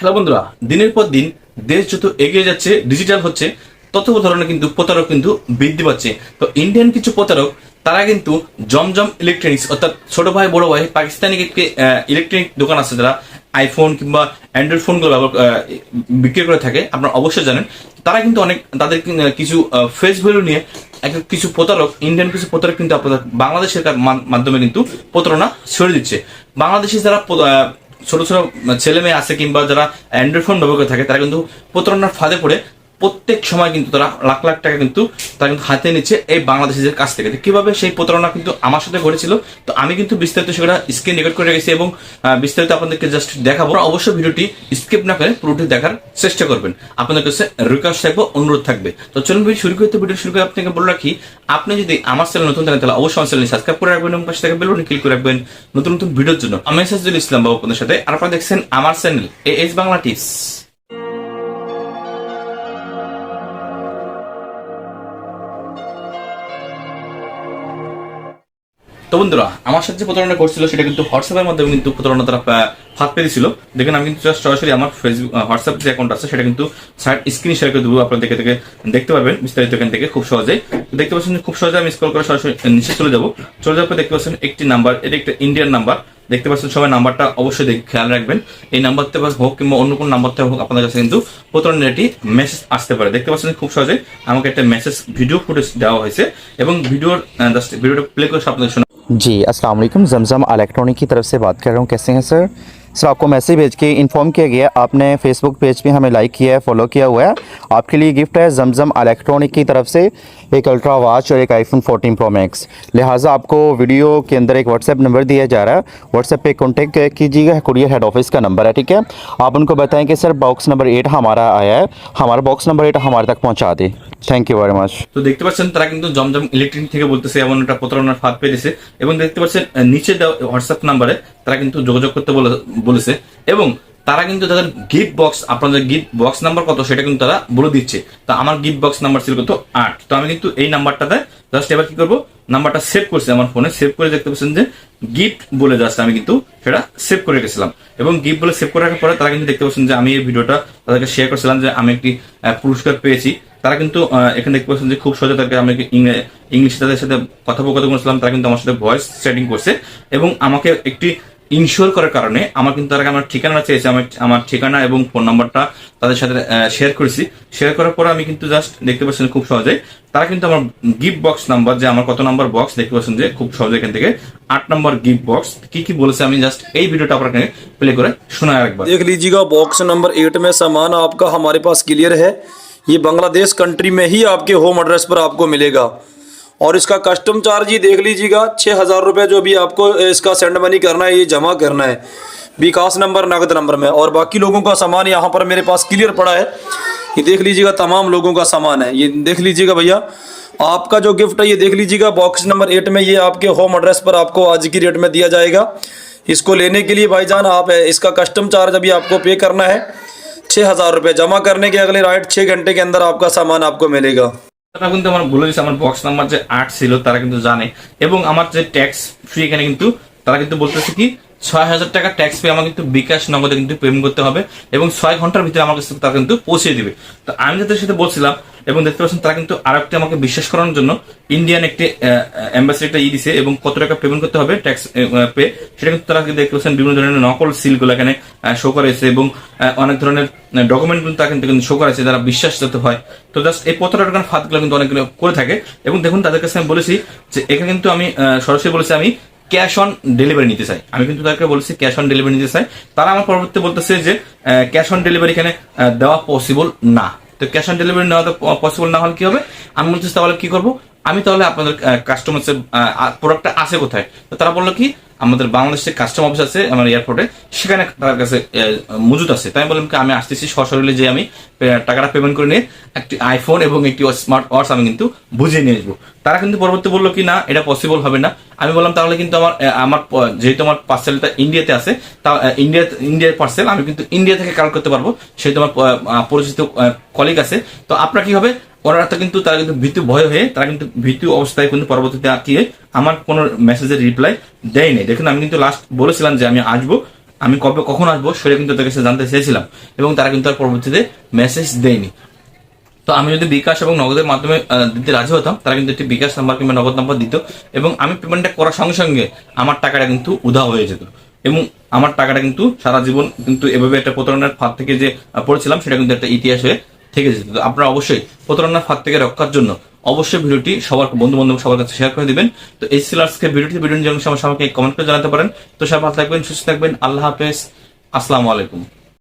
Hello বন্ধুরা, দিনের পর দিন দেশ যত এগিয়ে যাচ্ছে ডিজিটাল হচ্ছে, তত ধরনের কিন্তু প্রতারক কিন্তু বৃদ্ধি পাচ্ছে। তো ইন্ডিয়ান কিছু প্রতারক, তারা কিন্তু জমজম ইলেকট্রনিক্স অর্থাৎ ছোট ভাই, বড় ভাই, পাকিস্তানি ইলেকট্রনিক দোকান আছে যারা আইফোন কিংবা অ্যান্ড্রয়েড ফোনগুলো ব্যবহার বিক্রি করে থাকে, আপনারা অবশ্যই জানেন। তারা কিন্তু অনেক, তাদের কিছু ফেস ভ্যালু নিয়ে এক কিছু প্রতারক ইন্ডিয়ান কিছু প্রতারক কিন্তু আপনাদের বাংলাদেশের মাধ্যমে কিন্তু প্রতারণা ছড়িয়ে দিচ্ছে। বাংলাদেশে যারা ছোট ছোট ছেলে মেয়ে আছে কিংবা যারা অ্যান্ড্রয়েড ফোন ব্যবহার করে থাকে, তারা কিন্তু প্রতারণার ফাঁদে পড়ে প্রত্যেক সময় কিন্তু তারা লাখ লাখ টাকা কিন্তু তারা কিন্তু হাতে নিচ্ছে এই বাংলাদেশের কাছ থেকে। কীভাবে সেই প্রতারণা কিন্তু আমার সাথে ঘটেছিল, তো আমি কিন্তু বিস্তারিত সেটা স্ক্রিন রেকর্ড করে রেখেছি এবং বিস্তারিত আপনাদেরকে জাস্ট দেখাবো। অবশ্যই ভিডিওটি স্কিপ না করে পুরোটি দেখার চেষ্টা করবেন। আপনাদের কাছে রিকোয়েস্ট থাকব, অনুরোধ থাকবে। তো চলুন ভিডিও শুরু করতে, ভিডিও শুরু করে আপনাকে বলে রাখি, আপনি যদি আমার চ্যানেল নতুন থাকেন তাহলে অবশ্যই আমার চ্যানেল সাবস্ক্রাইব করে রাখবেন এবং পাশে থেকে বেল ক্লিক করে রাখবেন। নতুন নতুন ভিডিওর জন্য। আমি সাজুল ইসলাম বাবু আপনাদের সাথে। আর আপনারা দেখছেন আমার channel A S Bangla tips তো বন্ধুরা, আমার সাথে যে প্রতারণা করছিল সেটা কিন্তু হোয়াটসঅ্যাপের মাধ্যমে কিন্তু প্রতারণা তারা ফাঁদ পেয়েছিল। দেখেন, আমি কিন্তু just সরাসরি আমার ফেসবুক হোয়াটসঅ্যাপ যে অ্যাকাউন্ট আছে সেটা কিন্তু সাইড স্ক্রিন শেয়ার করে দেবো, আপনারা দেখে দেখে দেখতে পারবেন বিস্তারিত এখান থেকে খুব সহজেই। দেখতে পাচ্ছেন, খুব সহজে আমি স্ক্রল করে সরাসরি নিচে চলে যাব। চলে যাওয়ার দেখতে পাচ্ছেন একটি নাম্বার এটা একটা ইন্ডিয়ান নাম্বার দেখতে পাচ্ছেন সবাই নাম্বারটা অবশ্যই খেয়াল রাখবেন। এই নাম্বার থেকে হোক কিংবা অন্য কোনো নাম্বার থেকে হোক আপনাদের কাছে কিন্তু প্রতারণার একটি মেসেজ আসতে পারে। দেখতে পাচ্ছেন খুব সহজে আমাকে একটা মেসেজ ভিডিও ফুটেজ দেওয়া হয়েছে এবং ভিডিওর জাস্ট ভিডিওটা প্লে করে আপনাদের जी, अस्सलाम वालेकुम। जमजम इलेक्ट्रॉनिक की तरफ़ से बात कर रहा हूँ। कैसे हैं, सर? सर आपको मैसेज भेज के इन्फॉर्म किया गया आपने फेसबुक पेज पे हमें लाइक किया है फॉलो किया हुआ है आपके लिए गिफ्ट है जमजम इलेक्ट्रॉनिक की तरफ से एक अल्ट्रा वॉच और एक आईफोन 14 प्रो मैक्स लिहाजा आपको वीडियो के अंदर एक व्हाट्सएप नंबर दिया जा रहा है व्हाट्सएप पे कॉन्टेक्ट कीजिएगा कुरियर हेड ऑफिस का नंबर है ठीक है आप उनको बताएं कि सर बॉक्स नंबर एट हमारा आया है हमारा बॉक्स नंबर एट हमारे तक पहुँचा दे थैंक यू वेरी मच তো দেখতে পাচ্ছেন তারা কিন্তু জমজম ইলেকট্রিক থেকে বলতেছে এমন একটা প্রতারণার ফাঁদ পেয়েছে এবং দেখতে পাচ্ছেন আহ, নিচে দেওয়া হোয়াটসঅ্যাপ নাম্বারে তারা কিন্তু যোগাযোগ করতে বলে- বলেছে। এবং তারা কিন্তু তাদের গিফট বক্স আপনাদের গিফট বক্স নাম্বার কত সেটা কিন্তু তারা বলে দিচ্ছে। তো আমার গিফট বক্স নাম্বার ছিল কত আট। তো আমি কিন্তু এই নাম্বারটাতে জাস্ট এবার কি করব? নাম্বারটা সেভ করছি আমার ফোনে সেভ করে দেখতে পাচ্ছেন যে গিফট বলে জাস্ট আমি কিন্তু সেটা সেভ করে রেখেছিলাম। এবং গিফট বলে সেভ করে রাখার পরে তারা কিন্তু দেখতে পাচ্ছেন যে আমি এই ভিডিওটা তাদেরকে শেয়ার করেছিলাম যে আমি একটি পুরস্কার পেয়েছি। তারা কিন্তু এখানে দেখতে পাচ্ছেন যে খুব সহজে তাদেরকে আমি ইংলিশে তাদের সাথে কথোপকথন করেছিলাম। তারা কিন্তু আমার সাথে ভয়েস সেটিং করছে। এবং আমাকে একটি ইনশিওর করার কারণে আমার কিন্তু তারা আমার ঠিকানা চেয়েছে আমার আমার ঠিকানা এবং ফোন নাম্বারটা তাদের সাথে শেয়ার করেছি শেয়ার করার পরে আমি কিন্তু জাস্ট দেখতে পাচ্ছেন খুব সহজে তারা কিন্তু আমার গিফট বক্স নাম্বার যে আমার কত নাম্বার বক্স দেখতে পাচ্ছেন যে খুব সহজে এখান থেকে আট নাম্বার গিফট বক্স কি কি বলেছে আমি জাস্ট এই ভিডিওটা আপনাকে প্লে করে শোনায় একবার देख लीजिएगा बॉक्स नंबर एट में सामान आपका हमारे पास क्लियर है ये बांग्लादेश कंट्री में ही आपके होम एड्रेस पर आपको मिलेगा और इसका कस्टम चार्ज ही देख लीजिएगा छः हज़ार रुपये जो भी आपको इसका सेंड मनी करना है, ये जमा करना है। विकास नंबर नगद नंबर में। और बाकी लोगों का सामान यहाँ पर मेरे पास क्लियर पड़ा है। ये देख लीजिएगा, तमाम लोगों का सामान है। ये देख लीजिएगा भैया, आपका जो गिफ्ट है, ये देख लीजिएगा बॉक्स नंबर एट में ये आपके होम एड्रेस पर आपको आज की रेट में दिया जाएगा। इसको लेने के लिए भाईजान आप इसका कस्टम चार्ज अभी आपको पे करना है। छः हज़ार रुपये जमा करने के अगले राइट छः घंटे के अंदर आपका सामान आपको मिलेगा। তারা কিন্তু আমার ভুলে দিচ্ছে আমার বক্স নাম্বার যে আট ছিল তারা কিন্তু জানে। এবং আমার যে ট্যাক্স ফ্রি এখানে কিন্তু তারা কিন্তু বলতেছে কি ছয় হাজার টাকা ট্যাক্স পে আমার কিন্তু বিকাশ নগদে কিন্তু পেমেন্ট করতে হবে এবং ছয় ঘণ্টার ভিতরে আমার কাছে তারা কিন্তু পৌঁছে দিবে। তো আমি যাদের সাথে বলছিলাম, এবং দেখতে পাচ্ছেন তারা কিন্তু আর একটি আমাকে বিশ্বাস করানোর জন্য ইন্ডিয়ান একটি এম্বাসি একটা ই দিছে এবং কত টাকা পেমেন্ট করতে হবে ট্যাক্স পে সেটা কিন্তু তারা দেখতে পাচ্ছেন বিভিন্ন ধরনের নকল সিলগুলো এখানে শো করেছে এবং অনেক ধরনের ডকুমেন্ট কিন্তু তারা কিন্তু শো করেছে যারা বিশ্বাস যাতে হয়। তো জাস্ট এই পত্র ফাঁদগুলো কিন্তু অনেকগুলো করে থাকে। এবং দেখুন তাদের কাছে আমি বলেছি যে এখানে কিন্তু আমি সরাসরি বলেছি আমি ক্যাশ অন ডেলিভারি নিতে চাই। আমি কিন্তু তাদেরকে বলেছি ক্যাশ অন ডেলিভারি নিতে চাই। তারা আমার পরবর্তী বলতেছে যে ক্যাশ অন ডেলিভারি এখানে দেওয়া পসিবল না। তো ক্যাশ অন ডেলিভারি নেওয়া পসিবল না হলে কি হবে? আমি বলছি তাহলে কি করব? আমি তাহলে আপনাদের কাস্টমার প্রোডাক্টটা আছে কোথায়? তো তারা বলল কি, আমাদের বাংলাদেশের কাস্টম অফিস আছে, আমার এয়ারপোর্টে সেখানে তার কাছে মজুদ আছে। তাই বললাম কি, আমি আসতেছি, সশরীরে যে আমি টাকাটা পেমেন্ট করে নিয়ে একটি আইফোন এবং একটি স্মার্ট ওয়াচ আমি কিন্তু বুঝিয়ে নিয়ে আসব। তারা কিন্তু পরবর্তী বলল কি, না, এটা পসিবল হবে না। আমি বললাম, তাহলে কিন্তু আমার আমার যেহেতু আমার পার্সেলটা ইন্ডিয়াতে আছে, তা ইন্ডিয়া ইন্ডিয়ার পার্সেল আমি কিন্তু ইন্ডিয়া থেকে কালেক্ট করতে পারব। সেহেতু আমার পরিচিত কলিগ আছে। তো আপনার কি হবে? ওনারা তো কিন্তু তারা কিন্তু ভীতু ভয় হয়ে, তারা কিন্তু ভীতু অবস্থায় কিন্তু পরবর্তীতে আঁকিয়ে আমার কোনো মেসেজের রিপ্লাই দেয় নাই। দেখুন, আমি কিন্তু লাস্ট বলেছিলাম যে আমি আসব। আমি কবে কখন আসব সেটা কিন্তু তাদের কাছে জানতে চেয়েছিলাম এবং তারা কিন্তু আর পরবর্তীতে মেসেজ দেয়নি। তো আমি যদি বিকাশ এবং নগদের মাধ্যমে দিতে রাজি হতাম, তারা কিন্তু একটি বিকাশ নাম্বার কিংবা নগদ নাম্বার দিত এবং আমি পেমেন্টটা করার সঙ্গে সঙ্গে আমার টাকাটা কিন্তু উধাও হয়ে যেত এবং আমার টাকাটা কিন্তু সারা জীবন কিন্তু এভাবে একটা প্রতারণার ফাঁদ থেকে যে পড়েছিলাম সেটা কিন্তু একটা ইতিহাস হয়ে থেকে যেত আপনারা অবশ্যই প্রতারণার ফাঁদ থেকে রক্ষার জন্য অবশ্যই ভিডিওটি সবার বন্ধু বান্ধব সবার কাছে শেয়ার করে দিবেন। তো এই সিলার্সকে ভিডিওটি ভিডিও জন্য সবাই আমাকে কমেন্ট করে জানাতে পারেন। তো সবাই ভালো থাকবেন, সুস্থ থাকবেন, আল্লাহ হাফেজ, আসসালামু আলাইকুম।